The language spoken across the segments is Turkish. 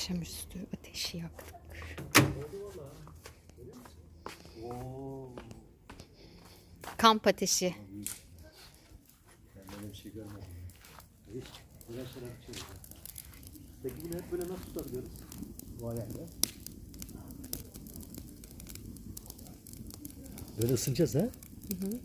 Akşamüstü ateşi yaktık. Kamp ateşi. Ben böyle bir şey görmedim. Hiç. Güzel şeyler içiyoruz. Peki bunu hep böyle nasıl tutabiliyoruz? Bu ayakla. Böyle ısınacağız ha? Hı hı.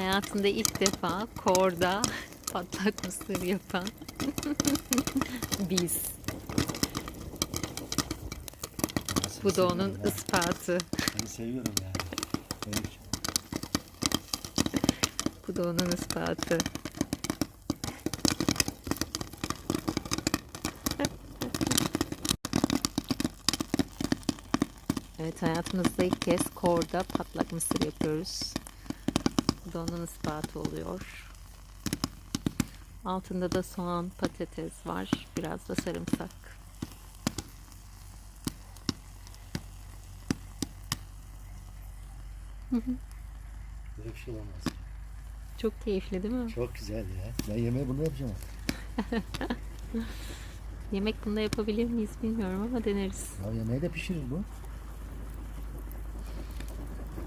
Hayatında ilk defa korda patlak mısır yapan biz. Bu da onun ya. ispatı. Seni seviyorum yani. İçin. Bu da onun ispatı. Evet hayatımızda ilk kez korda patlak mısır yapıyoruz. Bu da onun ispatı oluyor. Altında da soğan, patates var. Biraz da sarımsak. Böyle bir şey olamaz. Çok keyifli değil mi? Çok güzel ya. Ben yemeği bunu yapacağım. Yemek bunda yapabilir miyiz bilmiyorum ama deneriz. Ya yemeği de pişirir bu.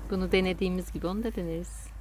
Bunu denediğimiz gibi onu da deneriz.